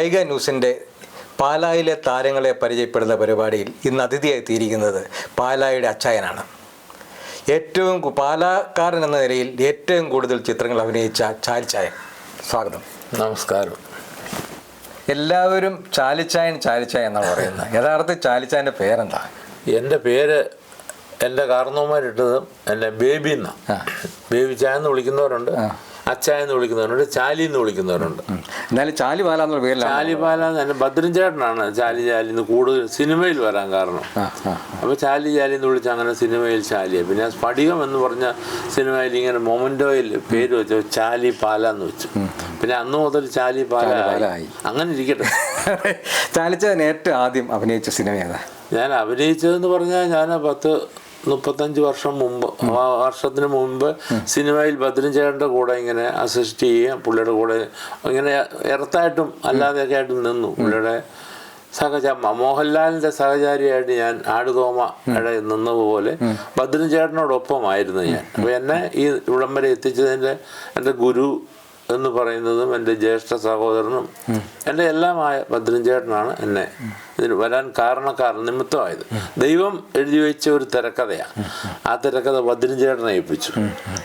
പൈക ന്യൂസിന്റെ പാലായിലെ താരങ്ങളെ പരിചയപ്പെടുന്ന പരിപാടിയിൽ ഇന്ന് അതിഥിയായി തീരിക്കുന്നത് പാലായുടെ അച്ചായനാണ്. ഏറ്റവും പാലാക്കാരൻ എന്ന നിലയിൽ ഏറ്റവും കൂടുതൽ ചിത്രങ്ങൾ അഭിനയിച്ച ചാലിച്ചായൻ സ്വാഗതം. നമസ്കാരം. എല്ലാവരും ചാലിച്ചായൻ ചാലിച്ചായൻ എന്നാണ് പറയുന്നത്. യഥാർത്ഥ ചാലിച്ചായന്റെ പേരെന്താ? എന്റെ പേര് എന്റെ കാരണവന്മാരിട്ടതും എന്റെ ബേബി എന്നാണ് ബേബി ചായ എന്ന് വിളിക്കുന്നവരുണ്ട്. അച്ചായ എന്ന് വിളിക്കുന്നവരുണ്ട് ചാലി എന്ന് വിളിക്കുന്നവരുണ്ട്. എന്നാലും ചാലി പാല എന്നുള്ള പേരിലാണ് ചാലിപാല എന്ന് ഭദ്രൻ ചേട്ടനാണ് ചാലി ചാലി എന്ന് കൂടുതൽ സിനിമയിൽ വരാൻ കാരണം. അപ്പോൾ ചാലി ചാലി എന്ന് വിളിച്ച അങ്ങനെ സിനിമയിൽ ചാലിയ. പിന്നെ സ്ഫടികം എന്ന് പറഞ്ഞ സിനിമയിൽ ഇങ്ങനെ മൊമന്റോയിൽ പേര് വെച്ചു ചാലി പാല എന്ന് വെച്ചു. പിന്നെ അന്ന് മുതൽ ചാലി പാല. അങ്ങനെ ഇരിക്കട്ടെ. ചാലിച്ചായൻ ഏറ്റവും ആദ്യം അഭിനയിച്ച സിനിമ ഏതാ? ഞാൻ അഭിനയിച്ചതെന്ന് പറഞ്ഞാൽ ഞാൻ പത്ത് മുപ്പത്തഞ്ച് വർഷം മുമ്പ് ആ വർഷത്തിന് മുമ്പ് സിനിമയിൽ ഭദ്രൻ ചേട്ടന്റെ കൂടെ ഇങ്ങനെ അസിസ്റ്റ് ചെയ്യുക പുള്ളിയുടെ കൂടെ ഇങ്ങനെ ഇറത്തായിട്ടും അല്ലാതെയൊക്കെ ആയിട്ടും നിന്നു. പുള്ളിയുടെ സഹച മോഹൻലാലിന്റെ സഹചാരിയായിട്ട് ഞാൻ ആടുതോമയുടെ നിന്നതുപോലെ ഭദ്രൻ ചേട്ടനോടൊപ്പമായിരുന്നു ഞാൻ. അപ്പോൾ എന്നെ ഈ ഇവിടം വരെ എത്തിച്ചതിന്റെ എന്റെ ഗുരു എന്ന് പറയുന്നതും എന്റെ ജ്യേഷ്ഠ സഹോദരനും എന്റെ എല്ലാമായ ഭദ്രൻ ചേട്ടനാണ് എന്നെ ഇതിന് വരാൻ കാരണക്കാർ നിമിത്തമായത്. ദൈവം എഴുതി വെച്ച ഒരു തിരക്കഥയാണ്. ആ തിരക്കഥ ഭദ്രൻ ചേട്ടനെ ഏൽപ്പിച്ചു.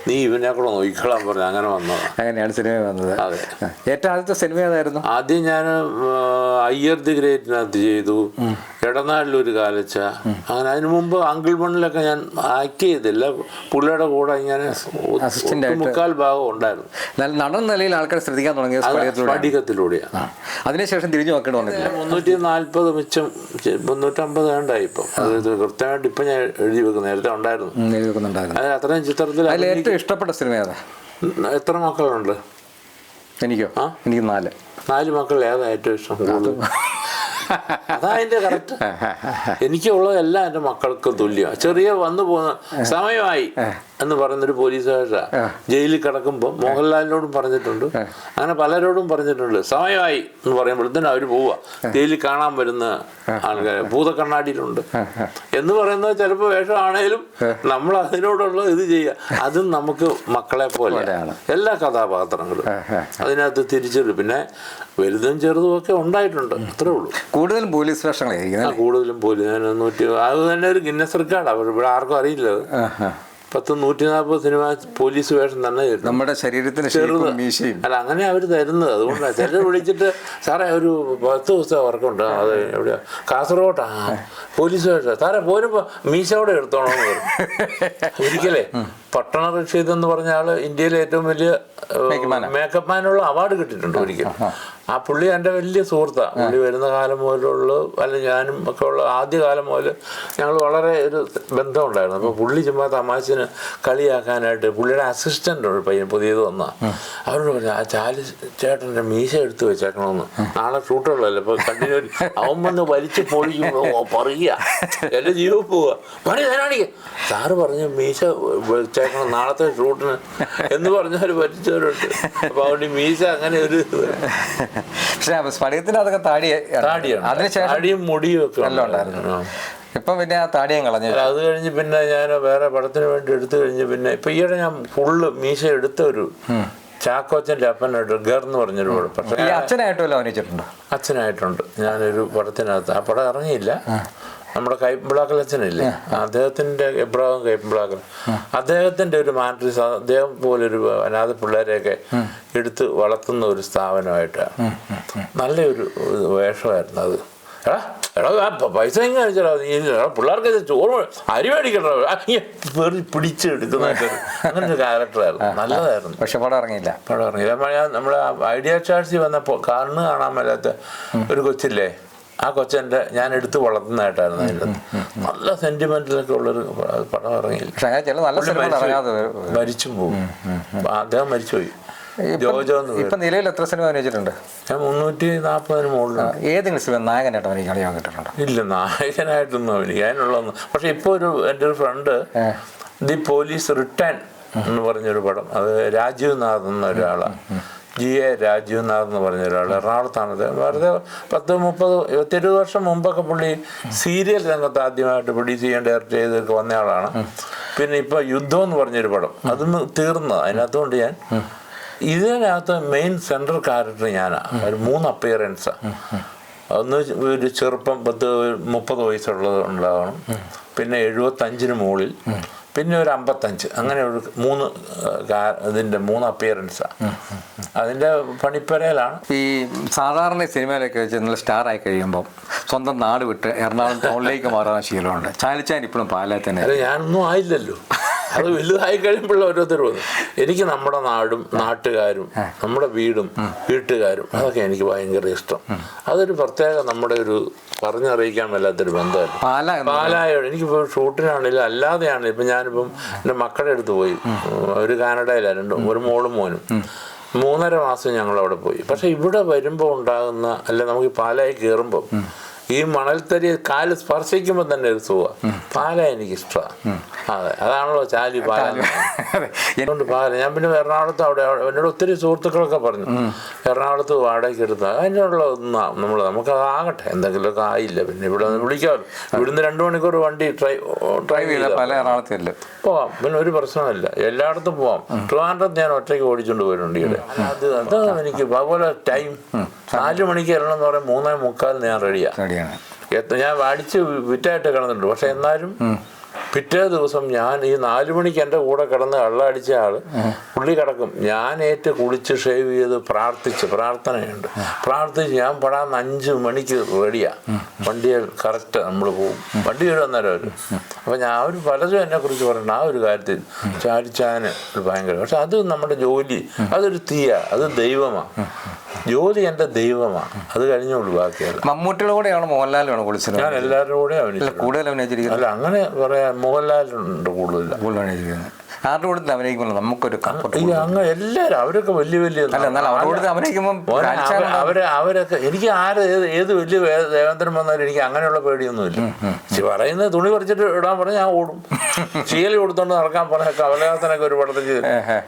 നീ ഇവനെ കൂടെ നോക്കിക്കളാൻ പറഞ്ഞു. അങ്ങനെ വന്നതാണ് അങ്ങനെയാണ് സിനിമ വന്നത്. അതെ. ഏറ്റവും ആദ്യത്തെ സിനിമ ഏതായിരുന്നു? ആദ്യം ഞാൻ അയ്യർ ദി ഗ്രേറ്റിനകത്ത് ചെയ്തു. ഇടനാളിലൊരു കാലച്ച. അങ്ങനെ അതിനു മുമ്പ് അങ്കിൾ ബണ്ണിലൊക്കെ ഞാൻ ആക്ട് ചെയ്തില്ല. പുള്ളിയുടെ കൂടെ ആയിട്ട്. മുക്കാൽ ഭാഗം ഉണ്ടായിരുന്നു. നടൻ നിലയിൽ ആൾക്കാർ ശ്രദ്ധിക്കാൻ തുടങ്ങിയത് സ്ഫടികത്തിലൂടെയാണ്. അതിനുശേഷം തിരിഞ്ഞു നോക്കേണ്ടി വന്നിട്ടില്ല. മുന്നൂറ്റി നാല്പത് ചെ- മുന്നൂറ്റമ്പത് വേണ്ടായി ഇപ്പം. അത് കൃത്യമായിട്ട് ഇപ്പം ഞാൻ എഴുതി വെക്കും നേരത്തെ ഉണ്ടായിരുന്നു. അത് അത്രയും ചിത്രത്തിൽ ഏറ്റവും ഇഷ്ടപ്പെട്ട സിനിമ ഏതാ? എത്ര മക്കളുണ്ട്? എനിക്കോ? ആ? എനിക്ക് നാല്. നാല് മക്കൾ ഏതാ ഏറ്റവും ഇഷ്ടം? അതാ കറക്റ്റ്. കറക്റ്റ് എനിക്കുള്ളതെല്ലാം എന്റെ മക്കൾക്ക് തുല്യമാണ് ചെറിയ വന്നു പോകുന്ന സമയമായി എന്ന് പറയുന്നൊരു പോലീസുകാരാ ജയിലിൽ കിടക്കുമ്പോൾ മോഹൻലാലിനോടും പറഞ്ഞിട്ടുണ്ട്. അങ്ങനെ പലരോടും പറഞ്ഞിട്ടുണ്ട്. സമയമായി എന്ന് പറയുമ്പോഴത്തേനും അവർ പോവുക ജയിലിൽ കാണാൻ വരുന്ന ആൾക്കാർ ഭൂതക്കണ്ണാടിയിലുണ്ട്. എന്ന് പറയുന്നത് ചിലപ്പോൾ വേഷമാണേലും നമ്മൾ അതിനോടുള്ള ഇത് ചെയ്യുക. അതും നമുക്ക് മക്കളെ പോലെ. എല്ലാ കഥാപാത്രങ്ങളും. അതിനകത്ത് തിരിച്ചൊരു പിന്നെ വലുതും ചെറുതും ഒക്കെ ഉണ്ടായിട്ടുണ്ട്. അത്രേ ഉള്ളൂ. കൂടുതലും പോലീസ് ആ, കൂടുതലും പോലീസ്. നൂറ്റി അത് തന്നെ ഒരു ഗിന്നസ് റെക്കോർഡ് അവർ ഇവിടെ ആർക്കും അറിയില്ല പത്ത് നൂറ്റി നാൽപ്പത് സിനിമ പോലീസ് വേഷം തന്നെ നമ്മുടെ ശരീരത്തിന് മീശയും. അല്ല അങ്ങനെ അവർ തരുന്നത്. അതുകൊണ്ടാണ് ചിലർ വിളിച്ചിട്ട് സാറേ ഒരു പത്ത് ദിവസത്തെ വർക്കുണ്ട്. അത് എവിടെയാ? കാസർഗോട്ടാ. പോലീസ് വേഷം. സാറേ പോരുമ്പോ അവിടെ എടുത്തോളാം ഒരിക്കലേ. പട്ടണ റഷീദ് എന്ന് പറഞ്ഞ ആൾ ഇന്ത്യയിലെ ഏറ്റവും വലിയ. മേക്കപ്പ് മാനുള്ള അവാർഡ് കിട്ടിയിട്ടുണ്ട് ഒരിക്കൽ ആ പുള്ളി എന്റെ വലിയ സുഹൃത്താണ് പുള്ളി വരുന്ന കാലം മുതലുള്ള അല്ല ഞാനും ഒക്കെ ഉള്ള ആദ്യ കാലം മുതൽ ഞങ്ങൾ വളരെ ഒരു ബന്ധമുണ്ടായിരുന്നു. അപ്പോൾ പുള്ളി ചുമ്മാ തമാശന് കളിയാക്കാനായിട്ട് പുള്ളിയുടെ അസിസ്റ്റന്റ് ഒരു പയ്യൻ പുതിയത് വന്ന. അവരോട് പറഞ്ഞു ആ ചാലി ചേട്ടന്റെ മീശ എടുത്ത് വെച്ചേക്കണമെന്ന് നാളെ ഷൂട്ടുള്ളല്ലോ ഇപ്പോൾ കണ്ടിന്യൂ അവൻ വന്ന് വലിച്ച് പൊളിക്കുമ്പോൾ പറയുക. എന്റെ ജീവ പോവുക. തരാണിക്ക് സാറ് പറഞ്ഞു മീശ വെച്ചേക്കണം നാളത്തെ ഷൂട്ടിന് എന്ന് പറഞ്ഞവർ പറ്റിച്ചവരുണ്ട് അപ്പോൾ അവന്റെ മീശ അങ്ങനെ ഒരു പക്ഷെ സ്ഫടികത്തിന് അതൊക്കെ താടി താടിയാണ് അതിനുശേഷം താടിയും മുടിയും ഒക്കെ ഉണ്ടായിരുന്നു. ആ. പിന്നെ ആ താടിയും കളഞ്ഞു. അത് കഴിഞ്ഞ് പിന്നെ ഞാൻ വേറെ പടത്തിന് വേണ്ടി എടുത്തു കഴിഞ്ഞ് പിന്നെ ഇപ്പൊ ഈയിടെ ഞാൻ ഫുള്ള് മീശ എടുത്ത ഒരു ചാക്കോച്ചന്റെ അപ്പനായിട്ട് ഗർ എന്ന് പറഞ്ഞൊരു പടം. പക്ഷേ ഈ അച്ഛനായിട്ടും വല്ലതും അഭിനയിച്ചിട്ടുണ്ടോ? അച്ഛനായിട്ടുണ്ട്. ഞാനൊരു പടത്തിനകത്ത്. ആ പടം ഇറങ്ങിയില്ല. നമ്മുടെ കൈപ്പിളാക്കൽ അച്ഛനല്ലേ? അദ്ദേഹത്തിന്റെ എബ്രാഹിം കൈപ്പിളാക്കൽ അദ്ദേഹത്തിന്റെ ഒരു മാട്രിക്സ് അദ്ദേഹം പോലൊരു അനാഥ പിള്ളേരെയൊക്കെ എടുത്ത് വളർത്തുന്ന ഒരു സ്ഥാപനമായിട്ടാണ്. നല്ലൊരു വേഷമായിരുന്നു അത്. എടാ എടാ പൈസ എങ്ങനെ നീ? എടാ പിള്ളേർക്ക് ചോറ് അരി മേടിക്കണ്ടി? വെറി പിടിച്ചെടുക്കുന്നതായിട്ട് അങ്ങനെ ഒരു ക്യാരക്ടറായിരുന്നു നല്ലതായിരുന്നു. പക്ഷെ പടം ഇറങ്ങിയില്ല. പടം ഇറങ്ങിയില്ല. നമ്മൾ ഐഡിയ ചാർജ് വന്നപ്പോൾ കണ്ണ് കാണാൻ മേലാത്ത ഒരു കൊച്ചില്ലേ? ആ കൊച്ചെന്റെ ഞാൻ എടുത്ത് വളർത്തുന്നതായിട്ടായിരുന്നു അതിന്റെ നല്ല സെന്റിമെന്റിലൊക്കെ ഉള്ളൊരു പടം ഇറങ്ങി മരിച്ചു പോകും അദ്ദേഹം മരിച്ചുപോയി. ഇപ്പൊ നിലവിൽ എത്ര സിനിമ അഭിനയിച്ചിട്ടുണ്ട്? ഞാൻ മുന്നൂറ്റി നാൽപ്പതിന് മുകളിലാണ് ഏതെങ്കിലും സിനിമ നായകനായിട്ട് അഭിനയിക്കാൻ കളിയാൻ കിട്ടിയിട്ടുണ്ടോ ഇല്ല നായകനായിട്ടൊന്നും അഭിനയിക്കാനുള്ളതൊന്നും പക്ഷെ ഇപ്പോൾ ഒരു എന്റെ ഒരു ഫ്രണ്ട് ദി പോലീസ് റിട്ടേൺ എന്ന് പറഞ്ഞൊരു പടം. അത് രാജീവ് നാഥ് എന്ന ഒരാളാണ് ജി എ രാജീവ്നാഥ് എന്ന് പറഞ്ഞ ഒരാൾ എറണാകുളത്താണ് വെറുതെ പത്ത് മുപ്പത് ഇരുപത്തിരുപത് വർഷം മുമ്പൊക്കെ പുള്ളി സീരിയൽ രംഗത്ത് ആദ്യമായിട്ട് പ്രൊഡ്യൂസ് ചെയ്യാൻ ഡയറക്റ്റ് ചെയ്തൊക്കെ വന്ന ആളാണ്. പിന്നെ ഇപ്പോൾ യുദ്ധം എന്ന് പറഞ്ഞൊരു പടം. അതൊന്ന് തീർന്നത്. അതിനകത്തുകൊണ്ട് ഞാൻ ഇതിനകത്ത് മെയിൻ സെൻട്രൽ ക്യാരക്ടർ ഞാനാണ് ഒരു മൂന്ന് അപ്പിയറൻസാണ് ഒന്ന് ഒരു ചെറുപ്പം പത്ത് മുപ്പത് വയസ്സുള്ളത് ഉണ്ടാവണം. പിന്നെ എഴുപത്തഞ്ചിന് മുകളിൽ പിന്നെ ഒരു അമ്പത്തഞ്ച്. അങ്ങനെ ഒരു മൂന്ന് ഇതിന്റെ മൂന്ന് അപ്പിയറൻസാണ് അതിന്റെ പണിപ്പരയിലാണ്. ഈ സാധാരണ സിനിമയിലൊക്കെ വെച്ച് നല്ല സ്റ്റാർ ആയി കഴിയുമ്പോൾ സ്വന്തം നാട് വിട്ട് എറണാകുളം ടൗണിലേക്ക് മാറാൻ ശീലമുണ്ട്. ചാലിച്ചാൻ ഇപ്പോഴും പാലാ തന്നെ. ഞാനൊന്നും ആയില്ലല്ലോ. അത് വലുതായി കഴിയുമ്പോൾ ഓരോരുത്തർ വന്നു. എനിക്ക് നമ്മുടെ നാടും നാട്ടുകാരും നമ്മുടെ വീടും വീട്ടുകാരും അതൊക്കെ എനിക്ക് ഭയങ്കര ഇഷ്ടം. അതൊരു പ്രത്യേക നമ്മുടെ ഒരു പറഞ്ഞറിയിക്കാൻ മേലാത്തൊരു ബന്ധമല്ല? പാലായോട് എനിക്കിപ്പോൾ ഷൂട്ടിനാണെങ്കിലും അല്ലാതെയാണ് ഇപ്പം ഞാനിപ്പം എന്റെ മക്കളുടെ അടുത്ത് പോയി. ഒരു കാനഡയിലാണ് രണ്ടും ഒരു മോളും മോനും. മൂന്നര മാസം ഞങ്ങൾ അവിടെ പോയി. പക്ഷെ ഇവിടെ വരുമ്പോൾ ഉണ്ടാകുന്ന അല്ല നമുക്ക് പാലായി കയറുമ്പോൾ ഈ മണൽത്തരി കാൽ സ്പർശിക്കുമ്പോൾ തന്നെ ഒരു സുഖ പാല എനിക്ക് ഇഷ്ടമാണ് അതെ അതാണല്ലോ ചാലി പാല. അതെ. പാല. ഞാൻ പിന്നെ എറണാകുളത്ത് അവിടെ എന്നോട് ഒത്തിരി സുഹൃത്തുക്കളൊക്കെ പറഞ്ഞു. എറണാകുളത്ത് വാടകയ്ക്ക് എടുത്ത. അതിനുള്ള ഒന്നാണ് നമ്മൾ നമുക്ക് ആകട്ടെ. എന്തെങ്കിലുമൊക്കെ ആയില്ല. പിന്നെ ഇവിടെ വിളിക്കാമല്ലോ. ഇവിടുന്ന് രണ്ടു മണിക്കൂർ വണ്ടി ഡ്രൈവ് ഡ്രൈവ് ചെയ്ത ചെയ്താൽ പോവാം. പിന്നെ ഒരു പ്രശ്നമില്ല എല്ലായിടത്തും പോവാം. ട്രിവാൻഡ്രത്ത് ഞാൻ ഒറ്റയ്ക്ക് ഓടിച്ചുകൊണ്ട് പോയിട്ടുണ്ട് ഇവിടെ അത് അതാണ് എനിക്ക് അതുപോലെ ടൈം. നാല് മണിക്ക് ഇറങ്ങണം എന്ന് പറയാൻ മൂന്നേ മുക്കാലിന് ഞാൻ റെഡിയാ റെഡിയാണ് എത്ര ഞാൻ അടിച്ച് വിറ്റായിട്ട് കിടന്നിട്ടുണ്ട്. പക്ഷെ എന്നാലും പിറ്റേ ദിവസം ഞാൻ ഈ നാലു മണിക്ക് എന്റെ കൂടെ കിടന്ന് കള്ളടിച്ച ആൾ പുള്ളി കിടക്കും. ഞാൻ ഏറ്റ് കുളിച്ച് ഷേവ് ചെയ്ത് പ്രാർത്ഥിച്ച് പ്രാർത്ഥനയുണ്ട്. പ്രാർത്ഥിച്ച് ഞാൻ പെടാൻ അഞ്ച് മണിക്ക് റെഡിയാ. വണ്ടിയിൽ കറക്റ്റ് നമ്മൾ പോകും വണ്ടി കയറി അന്നേരം അവർ അപ്പം ഞാൻ അവർ പലതും എന്നെ കുറിച്ച് പറയുന്നുണ്ട് ആ ഒരു കാര്യത്തിൽ ചാരിച്ചാന് ഒരു ഭയങ്കര പക്ഷെ അത് നമ്മുടെ ജോലി. അതൊരു തീയ. അത് ദൈവമാണ് ജോലി എന്റെ ദൈവമാണ്. അത് കഴിഞ്ഞുള്ളൂ ബാക്കിയല്ല. മമ്മൂട്ടിയുടെ കൂടെയാണ് മോഹൻലാലാണ് കുളിച്ചത്? ഞാൻ എല്ലാവരുടെ കൂടെ അഭിനയിച്ചു കൂടുതൽ അഭിനയിച്ചിരിക്കുന്നത്? അല്ല അങ്ങനെ പറയാ മോഹൻലാലുണ്ട് കൂടുതൽ. കൂടുതൽ അഭിനയിച്ചിരിക്കുന്നത്. ആരുടെ കൂടെ അഭിനയിക്കുമ്പോൾ നമുക്കൊരു കംഫർട്ട് ഈ അങ്ങ് എല്ലാവരും അവരൊക്കെ വലിയ വലിയ അല്ല എന്നാൽ അവരുടെ കൂടെ അഭിനയിക്കുമ്പോൾ മോനെ, അവരൊക്കെ എനിക്ക് ആര് ഏത് ഏത് വലിയ ദേവന്തരം ദേവേന്ദ്രൻ വന്നാലും എനിക്ക് അങ്ങനെയുള്ള പേടിയൊന്നുമില്ല. പറയുന്നത് തുണി പറിച്ചിട്ട് ഇടാൻ പറഞ്ഞാൽ ഞാൻ ഓടും. ചീലി കൊടുത്തോണ്ട് നടക്കാൻ പറഞ്ഞ കമലഹാസനൊക്കെ ഒരു പടത്തിൽ ചെയ്തു.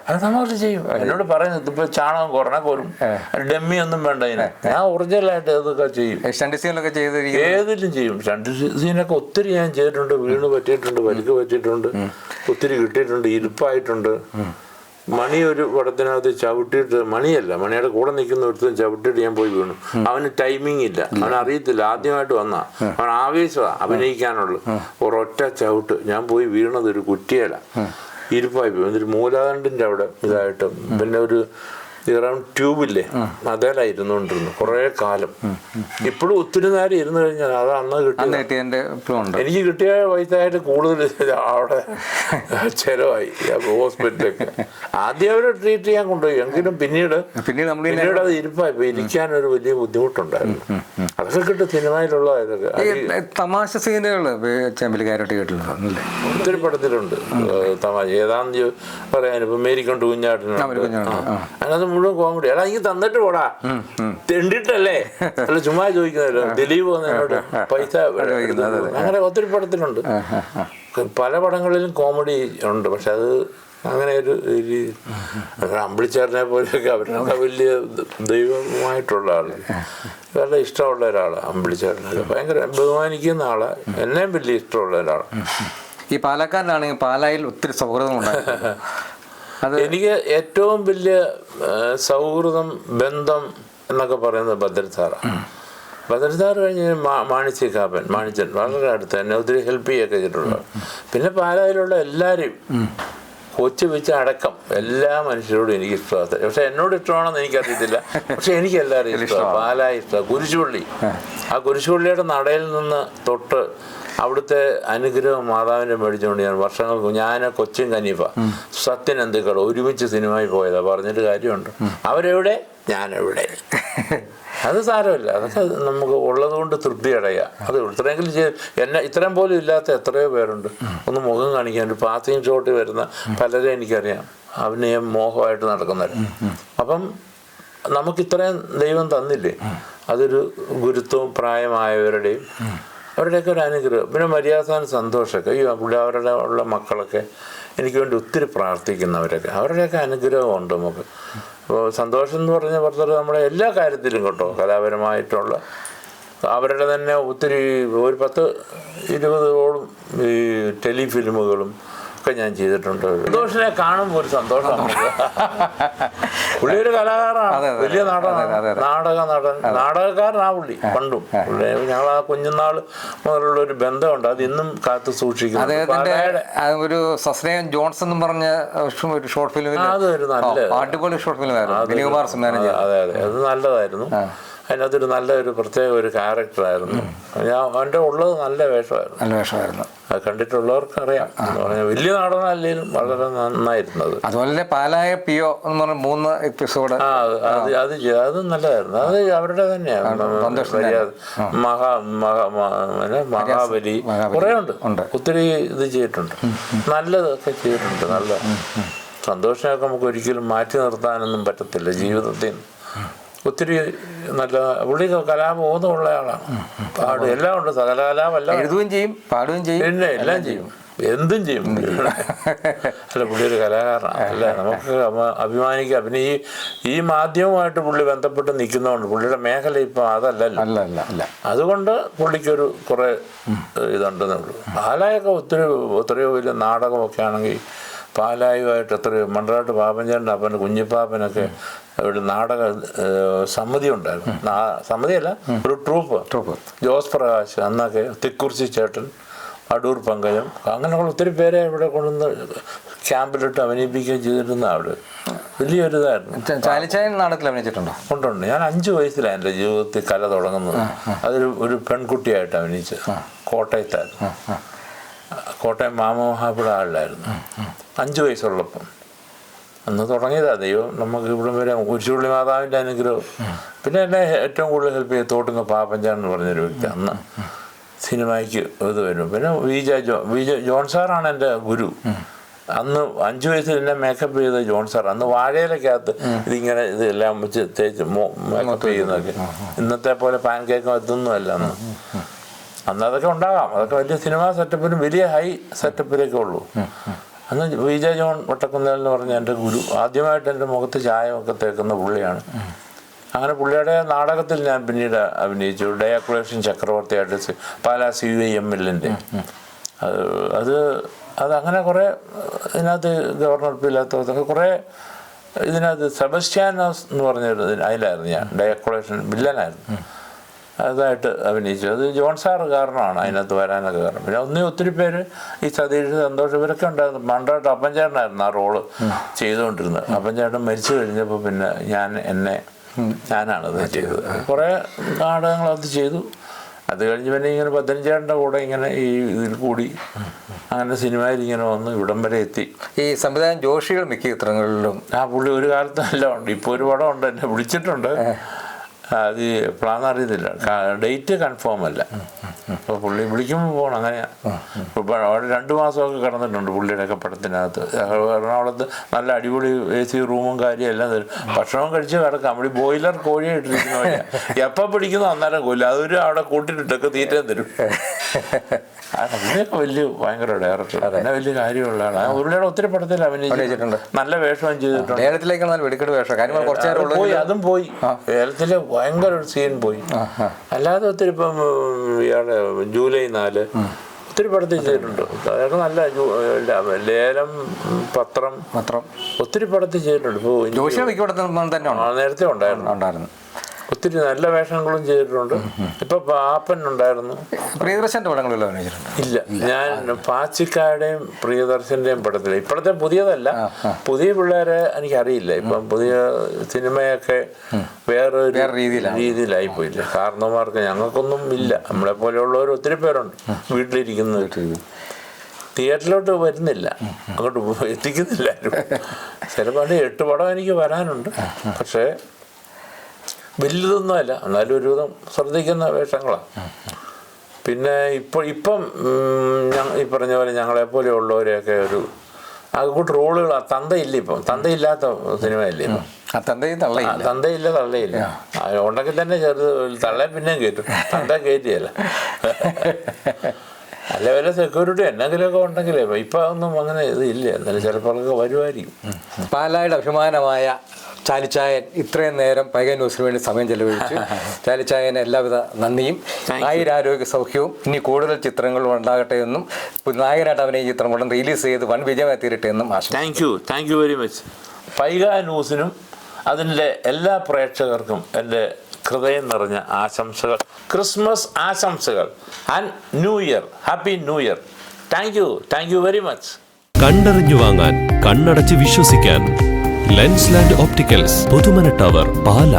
അത് നമ്മൾ ചെയ്യും. എന്നോട് പറയുന്നത് ഇപ്പൊ ചാണകം കുറഞ്ഞ കോരും ഡമ്മി ഒന്നും വേണ്ട ഇതിനെ. ഞാൻ ഒറിജിനലായിട്ട് ഏതൊക്കെ ചെയ്യും. ഏതിലും ചെയ്യും. രണ്ട് സീനൊക്കെ ഒത്തിരി ഞാൻ ചെയ്തിട്ടുണ്ട്. വീണ് പറ്റിയിട്ടുണ്ട് പരിക്ക് പറ്റിയിട്ടുണ്ട് ഒത്തിരി കിട്ടിയിട്ടുണ്ട് ഇരിപ്പായിട്ടുണ്ട്. മണി ഒരു വടത്തിനകത്ത് ചവിട്ടിയിട്ട് മണിയല്ല മണിയുടെ കൂടെ നിൽക്കുന്ന ഒരുത്തും ചവിട്ടിയിട്ട് ഞാൻ പോയി വീണു. അവന് ടൈമിംഗ് ഇല്ല. അവൻ അറിയത്തില്ല. ആദ്യമായിട്ട് വന്നാ. അവൻ ആവേശമാണ് അഭിനയിക്കാനുള്ളു ഒരൊറ്റ ചവിട്ട്. ഞാൻ പോയി വീണത് ഒരു കുറ്റിയല ഇരിപ്പായി പോയി. എന്നിട്ട് മൂലാദണ്ടിന്റെ അവിടെ ഇതായിട്ട് പിന്നെ ഒരു റൗണ്ട് ട്യൂബില്ലേ അതേലായിരുന്നു ഇരുന്നുകൊണ്ടിരുന്നു കുറേ കാലം. ഇപ്പോഴും ഒത്തിരി നേരം ഇരുന്ന് കഴിഞ്ഞാൽ അത് അന്ന് കിട്ടിയ എനിക്ക് കിട്ടിയ വൈദ്യായിട്ട് കൂടുതൽ അവിടെ ചെലവായി ഹോസ്പിറ്റലൊക്കെ. ആദ്യം അവരെ ട്രീറ്റ് ചെയ്യാൻ കൊണ്ടുപോയി എങ്കിലും പിന്നീട് പിന്നീട് പിന്നീട് അത് ഇരിപ്പായി. പോയി ഇരിക്കാൻ ഒരു വലിയ ബുദ്ധിമുട്ടുണ്ടായിരുന്നു. അതൊക്കെ കിട്ടും സിനിമയിലുള്ള ഇതൊക്കെ. തമാശ സീനുകൾ കേട്ടിട്ടുണ്ടല്ലേ ഒത്തിരി പടത്തിലുണ്ട്. തമാശ ഏതാന്ന് പറയാൻ ഇപ്പൊ മേരിക്കൊണ്ട് കുഞ്ഞാട്ടിനുണ്ട്. അതിനകത്ത് മുഴുവൻ കോമഡി എടാ എനിക്ക് തന്നിട്ട് പോടാ. തെണ്ടിട്ടല്ലേ? അല്ല ചുമ്മാ ചോദിക്കുന്നല്ലോ ദിലീപ് പോകുന്നതിനോട് എന്നോട് പൈസ അങ്ങനെ ഒത്തിരി പടത്തിലുണ്ട്. പല പടങ്ങളിലും കോമഡി ഉണ്ട്. പക്ഷെ അത് അങ്ങനെ ഒരു അമ്പിളിച്ചാറിനെ പോലെയൊക്കെ അവരൊക്കെ വലിയ ദൈവമായിട്ടുള്ള ആൾ. വളരെ ഇഷ്ടമുള്ള ഒരാളാണ് അമ്പിളിച്ചാറിനെ. ഭയങ്കര ബഹുമാനിക്കുന്ന ആൾ. എന്നെയും വലിയ ഇഷ്ടമുള്ള ഒരാളാണ് ഈ പാലക്കാരനാണെങ്കിൽ പാലായിൽ ഒത്തിരി സൗഹൃദം ഉണ്ടായിരുന്നു അത് എനിക്ക് ഏറ്റവും വലിയ സൗഹൃദം ബന്ധം എന്നൊക്കെ പറയുന്നത് ഭദ്രധാറ സാർ കഴിഞ്ഞ് മാ- മാണിച്ചി കാപ്പൻ മാണിച്ചൻ വളരെ അടുത്ത് തന്നെ ഒത്തിരി ഹെൽപ്പ് ചെയ്യൊക്കെ ചെയ്തിട്ടുള്ളത് പിന്നെ പാലായിലുള്ള എല്ലാവരെയും കൊച്ചു വെച്ച് അടക്കം എല്ലാ മനുഷ്യരോടും എനിക്ക് ഇഷ്ടമാണ്. പക്ഷെ എന്നോട് ഇഷ്ടമാണെന്ന് എനിക്കറിയത്തില്ല. പക്ഷെ എനിക്ക് എല്ലാവരും ഇഷ്ടമാണ്. പാലായി ഇഷ്ടമാണ് കുരിശുപള്ളി. ആ കുരിശുപള്ളിയുടെ നടയിൽ നിന്ന് തൊട്ട് അവിടുത്തെ അനുഗ്രഹം മാതാവിന്റെ മേടിച്ചുകൊണ്ട് ഞാൻ വർഷങ്ങൾക്ക് ഞാൻ കൊച്ചിൻ കനീഫ. സത്യൻ എന്തുക്കൾ ഒരുമിച്ച് സിനിമയിൽ പോയതാ പറഞ്ഞിട്ട് കാര്യമുണ്ട്. അവരെവിടെ? ഞാനെവിടെ. അത് സാരമില്ല. അതൊക്കെ നമുക്ക് ഉള്ളത് കൊണ്ട് തൃപ്തി അടയുക അത് ഇത്രയെങ്കിലും ചെയ്ത് എന്നെ ഇത്രയും പോലും ഇല്ലാത്ത എത്രയോ പേരുണ്ട്. ഒന്ന് മുഖം കാണിക്കാൻ ഒരു പാത്തിയും ഷോട്ട് വരുന്ന പലരെ എനിക്കറിയാം. അഭിനയം മോഹമായിട്ട് നടക്കുന്നവർ അപ്പം നമുക്ക് ഇത്രയും ദൈവം തന്നില്ലേ? അതൊരു ഗുരുത്വവും പ്രായമായവരുടെയും അവരുടെയൊക്കെ ഒരു അനുഗ്രഹം. പിന്നെ മര്യാദ സന്തോഷമൊക്കെ. ഈ പുള്ളി അവരുടെ ഉള്ള മക്കളൊക്കെ എനിക്ക് വേണ്ടി ഒത്തിരി പ്രാർത്ഥിക്കുന്നവരൊക്കെ. അവരുടെയൊക്കെ അനുഗ്രഹമുണ്ട് നമുക്ക്. അപ്പോൾ സന്തോഷം എന്ന് പറഞ്ഞ പുറത്തൊരു നമ്മുടെ എല്ലാ കാര്യത്തിലും കേട്ടോ കലാപരമായിട്ടുള്ള. അവരുടെ തന്നെ ഒത്തിരി ഒരു പത്ത് ഇരുപതോളം ഈ ടെലിഫിലിമുകളും ഒക്കെ ഞാൻ ചെയ്തിട്ടുണ്ട്. സന്തോഷിനെ കാണുമ്പോൾ ഒരു സന്തോഷം. പുള്ളി ഒരു കലാകാരനാണ്. വലിയ നടനാണ്. നാടക നടൻ. നാടകക്കാരനാ പുള്ളി പണ്ടും. പുള്ളി ഞങ്ങൾ ആ കുഞ്ഞുനാൾ മുതലുള്ള ഒരു ബന്ധമുണ്ട്. അത് ഇന്നും കാത്തു സൂക്ഷിക്കുന്നു. അദ്ദേഹത്തിന്റെ ഒരു സസ്നേഹം ജോൺസൺ എന്ന് പറഞ്ഞ ഒരു ഷോർട്ട് ഫിലിമിൽ അടിപൊളി ഷോർട്ട് ഫിലിമായിരുന്നു. അതെ അതെ അത്. നല്ലതായിരുന്നു. അതിനകത്തൊരു നല്ല ഒരു പ്രത്യേക ഒരു ക്യാരക്ടറായിരുന്നു ഞാൻ അവന്റെ ഉള്ളത് നല്ല വേഷമായിരുന്നു. നല്ല വേഷമായിരുന്നു. അത് കണ്ടിട്ടുള്ളവർക്ക് അറിയാം എന്ന് പറഞ്ഞാൽ വലിയ നാടനല്ലെങ്കിലും വളരെ നന്നായിരുന്നത്. അതുപോലെ തന്നെ പാലായ പിയോ എന്ന് പറഞ്ഞ മൂന്ന് എപ്പിസോഡ് ആ അത് അത് അത് നല്ലതായിരുന്നു. അത് അവരുടെ തന്നെയാണ്. മഹാ മഹാ മഹാബലി. കുറെ ഉണ്ട്. ഒത്തിരി ഇത് ചെയ്തിട്ടുണ്ട്. നല്ലതൊക്കെ ചെയ്തിട്ടുണ്ട്. നല്ല സന്തോഷമൊക്കെ നമുക്ക് ഒരിക്കലും മാറ്റി നിർത്താനൊന്നും പറ്റത്തില്ല ജീവിതത്തിൽ. ഒത്തിരി നല്ല പുള്ളി കലാബോധമുള്ള ആളാണ് പാട്. എല്ലാം ഉണ്ട്. സകലകലാമല്ല എഴുതുകയും ചെയ്യും പാടുകയും ചെയ്യും. പിന്നെ എല്ലാം ചെയ്യും. എന്തും ചെയ്യും. അല്ല പുള്ളി ഒരു കലാകാരനാണ്. അല്ല? നമുക്ക് അഭ- അഭിമാനിക്കാം. പിന്നെ ഈ ഈ മാധ്യമവുമായിട്ട് പുള്ളി ബന്ധപ്പെട്ട് നിൽക്കുന്നതുകൊണ്ട് പുള്ളിയുടെ മേഖല ഇപ്പം അതല്ലല്ലോ. അതുകൊണ്ട് പുള്ളിക്കൊരു കുറേ ഇതുണ്ടെന്നുള്ളൂ ആലയൊക്കെ ഒത്തിരി ഒത്തിരി വലിയ നാടകമൊക്കെ ആണെങ്കിൽ പാലായുമായിട്ട് എത്രയോ മണ്ടറാട്ട് പാപ്പഞ്ചേട്ടൻ അപ്പൻ കുഞ്ഞിപ്പാപ്പനൊക്കെ ഒരു നാടക സമിതി ഉണ്ടായിരുന്നു. സമിതിയല്ല ഒരു ട്രൂപ്പ്. ട്രൂപ്പ്. ജോസ് പ്രകാശ് അന്നൊക്കെ തിക്കുറിച്ചി ചേട്ടൻ അടൂർ പങ്കജം അങ്ങനെയുള്ള ഒത്തിരി പേരെ ഇവിടെ കൊണ്ടുവന്ന് ക്യാമ്പിലിട്ട് അഭിനയിപ്പിക്കുകയും ചെയ്തിരുന്ന അവിടെ വലിയൊരു ഇതായിരുന്നു. ചാലിച്ചായൻ നാടകത്തിൽ അഭിനയിച്ചിട്ടുണ്ടോ? ഉണ്ടുണ്ട്. ഞാൻ അഞ്ച് വയസ്സിലാണ് എന്റെ ജീവിതത്തിൽ കല തുടങ്ങുന്നത്. അതൊരു ഒരു പെൺകുട്ടിയായിട്ട് അഭിനയിച്ചത്. കോട്ടയത്തായിരുന്നു. കോട്ടയം മാമോഹാപുഴ ആളിലായിരുന്നു. അഞ്ച് വയസ്സുള്ളപ്പം. അന്ന് തുടങ്ങിയതാ ദൈവം നമുക്ക് ഇവിടെ വരെ കുരിശുള്ളി മാതാവിന്റെ അനുഗ്രഹം. പിന്നെ എന്നെ ഏറ്റവും കൂടുതൽ ഹെൽപ്പ് ചെയ്ത് തോട്ടുങ്ങ പാപ്പഞ്ചാൻ എന്ന് പറഞ്ഞൊരു വ്യക്തി അന്ന് സിനിമയ്ക്ക് ഇത് വരും പിന്നെ വിജ ജെ ജോ വി ജെ ജോൺ സാറാണ് എന്റെ ഗുരു. അന്ന് അഞ്ചു വയസ്സിൽ എന്നെ മേക്കപ്പ് ചെയ്ത ജോൺ സാർ. അന്ന് വാഴയിലേക്കകത്ത് ഇതിങ്ങനെ ഇതെല്ലാം വെച്ച് തേച്ച് മേക്കപ്പ് ചെയ്യുന്നതൊക്കെ. ഇന്നത്തെ പോലെ പാൻ കേക്കും അല്ല അന്ന്. അന്ന് അതൊക്കെ ഉണ്ടാകാം. അതൊക്കെ വലിയ സിനിമാ സെറ്റപ്പിനും വലിയ ഹൈ സെറ്റപ്പിലൊക്കെ ഉള്ളൂ. അന്ന് വിജയ ജെ ജോൺ വട്ടക്കുന്നേൽ എന്ന് പറഞ്ഞ എന്റെ ഗുരു ആദ്യമായിട്ട് എന്റെ മുഖത്ത് ചായമൊക്കെ തേക്കുന്ന പുള്ളിയാണ്. അങ്ങനെ പുള്ളിയുടെ നാടകത്തിൽ ഞാൻ പിന്നീട് അഭിനയിച്ചു. ഡയാക്കുലേഷൻ ചക്രവർത്തിയായിട്ട് പാലാ സി യു എം എല്ലിന്റെ അത് അത് അതങ്ങനെ അങ്ങനെ കുറേ ഇതിനകത്ത് ഗവർണർ പില്ലാത്തൊക്കെ കുറേ ഇതിനകത്ത് സെബസ്റ്റ്യാനോസ് എന്ന് പറഞ്ഞൊരു അതിലായിരുന്നു ഞാൻ. ഡയക്കുലേഷൻ വില്ലനായിരുന്നു. അതായിട്ട് അഭിനയിച്ചു അത് ജോൺ സാർ കാരണമാണ് അതിനകത്ത് വരാനൊക്കെ കാരണം. പിന്നെ ഒന്നേ ഒത്തിരി പേര് ഈ സതീഷ് സന്തോഷം ഇവരൊക്കെ ഉണ്ടായിരുന്നു. മണ്ടായിട്ട് അപ്പൻചേട്ടനായിരുന്നു ആ റോൾ ചെയ്തുകൊണ്ടിരുന്നത്. അപ്പൻചേട്ടൻ മരിച്ചു കഴിഞ്ഞപ്പോൾ പിന്നെ ഞാൻ എന്നെ ഞാനാണ് അത് ചെയ്തത്. കുറേ നാടകങ്ങൾ അത് ചെയ്തു. അത് കഴിഞ്ഞ് പിന്നെ ഇങ്ങനെ പത്തനംചേട്ടന്റെ കൂടെ ഇങ്ങനെ ഈ ഇതിൽ കൂടി അങ്ങനെ സിനിമയിൽ ഇങ്ങനെ വന്ന് ഇവിടം വരെ എത്തി. ഈ സംവിധാനം ജോഷികൾ മിക്ക ചിത്രങ്ങളിലും ആ പുള്ളി ഒരു കാലത്ത് എല്ലാം ഉണ്ട്. ഇപ്പോൾ ഒരു പടം ഉണ്ട്. എന്നെ വിളിച്ചിട്ടുണ്ട്. അത് എപ്പോഴാന്ന് അറിയത്തില്ല ഡേറ്റ് കൺഫേം അല്ല. അപ്പോൾ പുള്ളി വിളിക്കുമ്പോൾ പോകണം അങ്ങനെയാണ് അവിടെ രണ്ട് മാസമൊക്കെ കിടന്നിട്ടുണ്ട് പുള്ളിയുടെ ഒക്കെ പടത്തിനകത്ത്. എറണാകുളത്ത് നല്ല അടിപൊളി എ സി റൂമും കാര്യം എല്ലാം തരും. ഭക്ഷണവും കഴിച്ച് കിടക്കാം. അവിടെ ബോയിലർ കോഴിയെ ഇട്ടിരിക്കുന്ന വഴിയാ. എപ്പോൾ പിടിക്കുന്നു അന്നേരം കൊല്ലും. അതൊരു അവിടെ കൂട്ടിട്ടിട്ടൊക്കെ തീറ്റ തരും. ആ, പുള്ളിയൊക്കെ വലിയ ഭയങ്കര ഡയറക്ടർ അതന്നെ വലിയ കാര്യമുള്ള ആളാണ് പുള്ളിയുടെ ഒത്തിരി പടത്തിൽ അഭിനയിച്ചിട്ടുണ്ട്. നല്ല വേഷം ചെയ്തിട്ടുണ്ട്. ഏലത്തിലേക്ക് വെടിക്കെട്ട് വേഷം. കാര്യം കുറച്ചു നേരം പോയി അതും പോയി. ഏലത്തിൽ ഭയങ്കര ഒരു സീൻ പോയി. അല്ലാതെ ഒത്തിരി ഇപ്പം ഇയാൾ ജൂലൈ നാല് ഒത്തിരി പടത്തിൽ ചെയ്തിട്ടുണ്ട്. അതൊക്കെ നല്ല ലേലം പത്രം പത്രം. ഒത്തിരി പടത്തിൽ ചെയ്തിട്ടുണ്ട്. നേരത്തെ ഉണ്ടായിരുന്നു. ഉണ്ടായിരുന്നു. ഒത്തിരി നല്ല വേഷങ്ങളും ചെയ്തിട്ടുണ്ട്. ഇപ്പൊ പാപ്പൻ ഉണ്ടായിരുന്നു. പ്രിയദർശന്റെ പടങ്ങളിലും അഭിനയിച്ചിട്ടുണ്ട്? ഇല്ല. ഞാൻ പാച്ചിക്കാരുടെയും പ്രിയദർശന്റെയും പടത്തിൽ ഇപ്പോഴത്തെ പുതിയതല്ല. പുതിയ പിള്ളേരെ എനിക്കറിയില്ല. ഇപ്പം പുതിയ സിനിമയൊക്കെ വേറെ. രീതിയിലായി പോയില്ല കാരണവന്മാർക്ക് ഞങ്ങൾക്കൊന്നും ഇല്ല. നമ്മളെ പോലെയുള്ളവർ ഒത്തിരി പേരുണ്ട്. വീട്ടിലിരിക്കുന്ന തിയേറ്ററിലോട്ട് വരുന്നില്ല. അങ്ങോട്ട് എത്തിക്കുന്നില്ല ചിലപ്പോൾ എട്ട് പടം എനിക്ക് വരാനുണ്ട്. പക്ഷേ വലുതൊന്നുമല്ല. എന്നാലും ഒരുവിധം ശ്രദ്ധിക്കുന്ന വേഷങ്ങളാണ് പിന്നെ ഇപ്പോൾ ഇപ്പം ഈ പറഞ്ഞ പോലെ ഞങ്ങളെ പോലെയുള്ളവരെയൊക്കെ ഒരു അതുകൂട്ട് റോളുകൾ തന്തയില്ല ഇപ്പം? തന്തയില്ലാത്ത സിനിമയല്ലേ ഇപ്പം? തന്തയില്ല തള്ളയില്ല. ഉണ്ടെങ്കിൽ തന്നെ ചെറുത് തള്ളയെ പിന്നെയും കയറ്റും തന്ത കയറ്റിയല്ല അല്ല വല്ല സെക്യൂരിറ്റി എന്തെങ്കിലുമൊക്കെ ഉണ്ടെങ്കിലേ ഇപ്പം ഒന്നും അങ്ങനെ ഇത് ഇല്ല. എന്നാലും ചിലപ്പോൾ വരുമായിരിക്കും. പാലായുടെ അഭിമാനമായ ചാലിച്ചായൻ ഇത്രയും നേരം പൈക ന്യൂസിന് വേണ്ടി സമയം ചെലവഴിച്ചു. ചാലിച്ചായൻ എല്ലാവിധ നന്ദിയും. നായരാരോഗ്യ you. സൗഖ്യവും. ഇനി കൂടുതൽ ചിത്രങ്ങളും ഉണ്ടാകട്ടെ എന്നും നായകനായിട്ട് അവനെ ഈ ചിത്രം ഉടൻ റിലീസ് ചെയ്ത് വൻ വിജയമായി തീരട്ടെ എന്നും ആശ thank you thank you very much Paika ന്യൂസിനും അതിന്റെ എല്ലാ പ്രേക്ഷകർക്കും എന്റെ ഹൃദയം നിറഞ്ഞ ആശംസകൾ. ക്രിസ്മസ് ആശംസകൾ. And new year. Happy new year. Thank you thank you very much കണ്ടറിഞ്ഞു വാങ്ങാൻ കണ്ണടച്ച് വിശ്വസിക്കാൻ lens land opticals Puthumana tower Pala